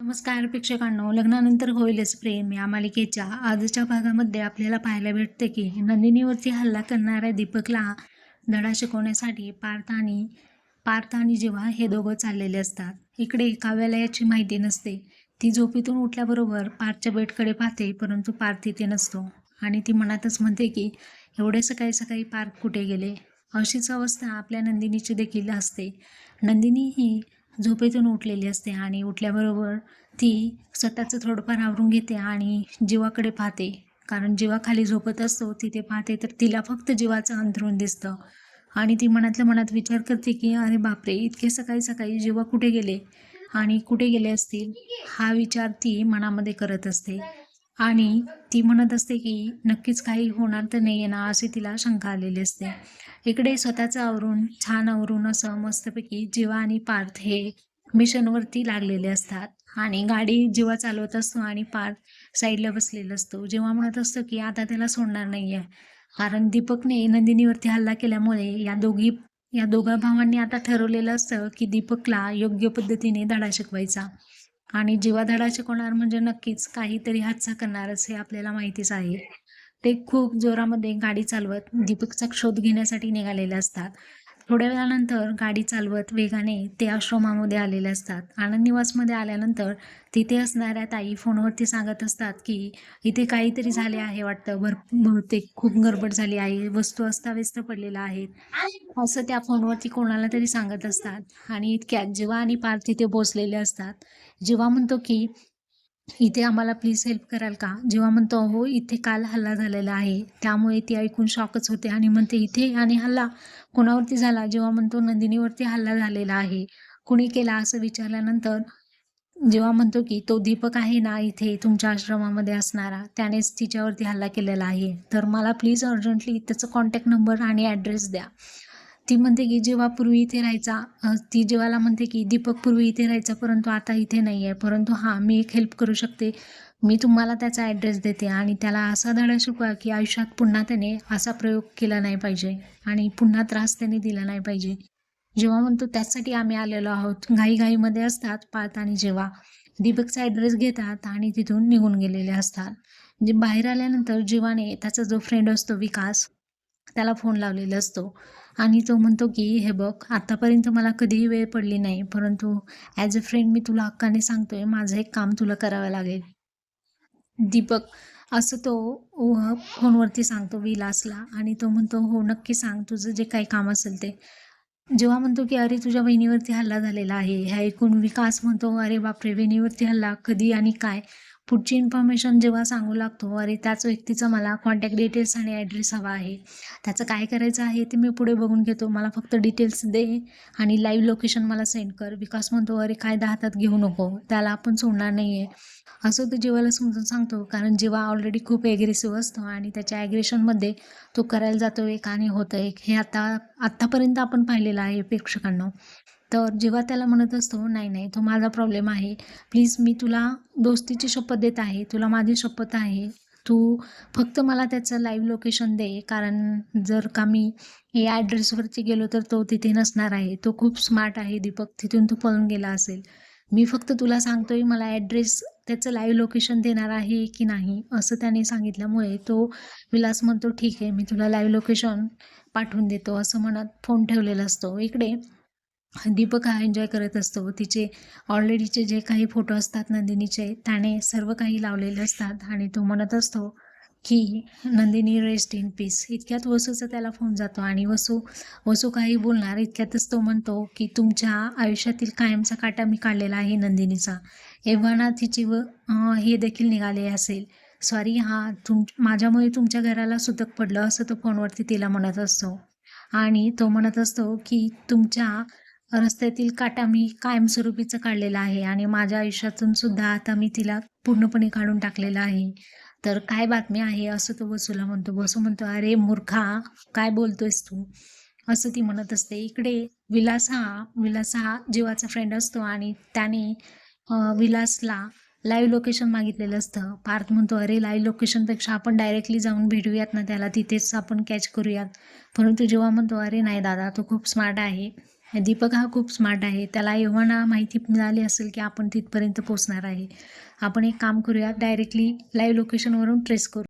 नमस्कार प्रेक्षकांनो. लग्नानंतर होईलच प्रेम या मालिकेच्या. आजच्या भागामध्ये आपल्याला पाहायला भेटते की नंदिनीवरती हल्ला करणाऱ्या दीपकला धडा शिकवण्यासाठी पार्थ आणि पार्थ आणि जेव्हा हे दोघं चाललेले असतात. इकडे काव्याला याची माहिती नसते. ती झोपेतून उठल्याबरोबर पार्थच्या बेडकडे पाहते परंतु पार्थ तिथे नसतो. आणि ती मनातच म्हणते की एवढे सकाळी सकाळी पार्थ कुठे गेले? अशीच अवस्था आपल्या नंदिनीची देखील असते. नंदिनी ही झोपेतून उठलेली असते आणि उठल्याबरोबर ती स्वतःचं थोडंफार आवरून घेते आणि जीवाकडे पाहते. कारण जीवा खाली झोपत असतो तिथे पाहते तर तिला फक्त जीवाचं अंथरूण दिसतं. आणि ती मनातल्या मनात विचार करते की अरे बापरे इतके सकाळी सकाळी जीवा कुठे गेले? आणि कुठे गेले असतील हा विचार ती मनामध्ये करत असते. आणि ती म्हणत असते की नक्कीच काही होणार तर नाही आहे ना अशी तिला शंका आलेली असते. इकडे स्वतःचं आवरून छान आवरून असं मस्तपैकी जीवा आणि पार्थ हे मिशनवरती लागलेले असतात. आणि गाडी जेव्हा चालवत असतो आणि पार्थ साईडला बसलेला असतो. जेव्हा म्हणत असतो की आता त्याला सोडणार नाही आहे कारण दीपकने नंदिनीवरती हल्ला केल्यामुळे या दोघी या दोघा भावांनी आता ठरवलेलं असतं की दीपकला योग्य पद्धतीने धडा शिकवायचा. आणि जेव्हा धडा शिकवणार म्हणजे नक्कीच काहीतरी हादसा करणारच हे आपल्याला माहितीच आहे. ते खूप जोरामध्ये गाडी चालवत दीपकचा शोध घेण्यासाठी निघालेले असतात. थोड्या वेळानंतर गाडी चालवत वेगाने ते आश्रमामध्ये आलेले असतात. आनंद निवासमध्ये आल्यानंतर तिथे असणाऱ्या ताई फोनवरती सांगत असतात की इथे काहीतरी झाले आहे वाटतं. भर बहुतेक खूप गडबड झाली आहे. वस्तू अस्ताव्यस्त पडलेल्या आहेत. असं त्या फोनवरती कोणाला तरी सांगत असतात. आणि इतक्यात जेव्हा आणि पार्थ तिथे पोचलेले असतात जेव्हा म्हणतो की इथे आम्हाला प्लीज हेल्प कराल का? जेव्हा म्हणतो हो इथे काल हल्ला झालेला आहे. त्यामुळे ती ऐकून शॉकच होते आणि म्हणते इथे आणि हल्ला कोणावरती झाला? जेव्हा म्हणतो नंदिनीवरती हल्ला झालेला आहे. कुणी केला असं विचारल्यानंतर जेव्हा म्हणतो की तो दीपक आहे ना इथे तुमच्या आश्रमामध्ये असणारा? त्यानेच तिच्यावरती हल्ला केलेला आहे. तर मला प्लीज अर्जंटली त्याचं कॉन्टॅक्ट नंबर आणि ॲड्रेस द्या. ती म्हणते की जेव्हा पूर्वी इथे राहायचा ती जेव्हाला म्हणते की दीपक पूर्वी इथे राहायचा परंतु आता इथे नाही आहे परंतु हां मी एक हेल्प करू शकते. मी तुम्हाला त्याचा ॲड्रेस देते आणि त्याला असा धडा शिकवा की आयुष्यात पुन्हा त्याने असा प्रयोग केला नाही पाहिजे आणि पुन्हा त्रास त्याने दिला नाही पाहिजे. जेव्हा म्हणतो त्याचसाठी आम्ही आलेलो आहोत. घाईघाईमध्ये असतात पार्थ आणि जेव्हा दीपकचा ॲड्रेस घेतात आणि तिथून निघून गेलेले असतात. जे बाहेर आल्यानंतर जीवाने त्याचा जो फ्रेंड असतो विकास त्याला फोन लावलेला असतो. आणि तो म्हणतो की हे बघ आत्तापर्यंत मला कधीही वेळ पडली नाही परंतु ॲज अ फ्रेंड मी तुला हक्काने सांगतोय माझं एक काम तुला करावं लागेल. दीपक असं तो फोनवरती सांगतो विलासला. आणि तो म्हणतो हो नक्की सांग तुझं जे काही काम असेल ते. जेव्हा म्हणतो की अरे तुझ्या बहिणीवरती हल्ला झालेला आहे ह्या ऐकून विकास म्हणतो अरे बापरे बहिणीवरती हल्ला कधी आणि काय? पुढची इन्फॉर्मेशन जेव्हा सांगू लागतो अरे त्याच व्यक्तीचा मला कॉन्टॅक्ट डिटेल्स आणि ॲड्रेस हवा आहे. त्याचं काय करायचं आहे ते मी पुढे बघून घेतो. मला फक्त डिटेल्स दे आणि लाईव्ह लोकेशन मला सेंड कर. विकास म्हणतो अरे कायदा हातात घेऊ नको. त्याला आपण सोडणार नाही आहे असं तो जीवाला समजून सांगतो कारण जीवा ऑलरेडी खूप ॲग्रेसिव्ह असतो आणि त्याच्या ॲग्रेशनमध्ये तो करायला जातो एक आणि होतं एक. हे आता आत्तापर्यंत आपण पाहिलेलं आहे प्रेक्षकांना. तर जेव्हा त्याला म्हणत असतो नाही नाही तो माझा प्रॉब्लेम आहे. प्लीज मी तुला दोस्तीची शपथ देत आहे. तुला माझी शपथ आहे. तू फक्त मला त्याचं लाईव्ह लोकेशन दे. कारण जर का मी या ॲड्रेसवरती गेलो तर तो तिथे नसणार आहे. तो खूप स्मार्ट आहे दीपक. तिथून तो पळून गेला असेल. मी फक्त तुला सांगतोय मला ॲड्रेस त्याचं लाईव्ह लोकेशन देणार आहे की नाही असं त्याने सांगितल्यामुळे तो विलास म्हणतो ठीक आहे मी तुला लाईव्ह लोकेशन पाठवून देतो असं म्हणत फोन ठेवलेला असतो. इकडे दीपक हा एन्जॉय करत असतो. तिचे ऑलरेडीचे जे काही फोटो असतात नंदिनीचे त्याने सर्व काही लावलेले असतात आणि तो म्हणत असतो की नंदिनी रेस्ट इन पीस इतक्यात वसूचा त्याला फोन जातो आणि वसू वसू काही बोलणार इतक्यातच तो म्हणतो की तुमच्या आयुष्यातील कायमचा काटा मी काढलेला आहे नंदिनीचा. एव्हाना तिची व हे देखील निघाले असेल. सॉरी हा तुम माझ्यामुळे तुमच्या घराला सुतक पडलं असं तो फोनवरती तिला म्हणत असतो. आणि तो म्हणत असतो की तुमच्या रस्त्यातील काटा मी कायमस्वरूपीचं काढलेला आहे आणि माझ्या आयुष्यातून सुद्धा आता मी तिला पूर्णपणे काढून टाकलेलं आहे. तर काय बातमी आहे? असं तो बसूला म्हणतो बसू म्हणतो अरे मूर्खा काय बोलतोयस तू? असं ती म्हणत असते. इकडे विलास हा विलास हा जीवाचा फ्रेंड असतो आणि त्याने विलासला लाईव्ह लोकेशन मागितलेलं असतं. पार्थ म्हणतो अरे लाईव्ह लोकेशनपेक्षा आपण डायरेक्टली जाऊन भेटूयात ना त्याला. तिथेच आपण कॅच करूयात. परंतु जेव्हा म्हणतो अरे नाही दादा तो खूप स्मार्ट आहे. दीपक हा खूप स्मार्ट आहे. त्याला एव्हाना माहिती मिळाली असेल की आपण तिथपर्यंत पोचणार आहे. आपण एक काम करूया डायरेक्टली लाईव्ह लोकेशनवरून ट्रेस करू.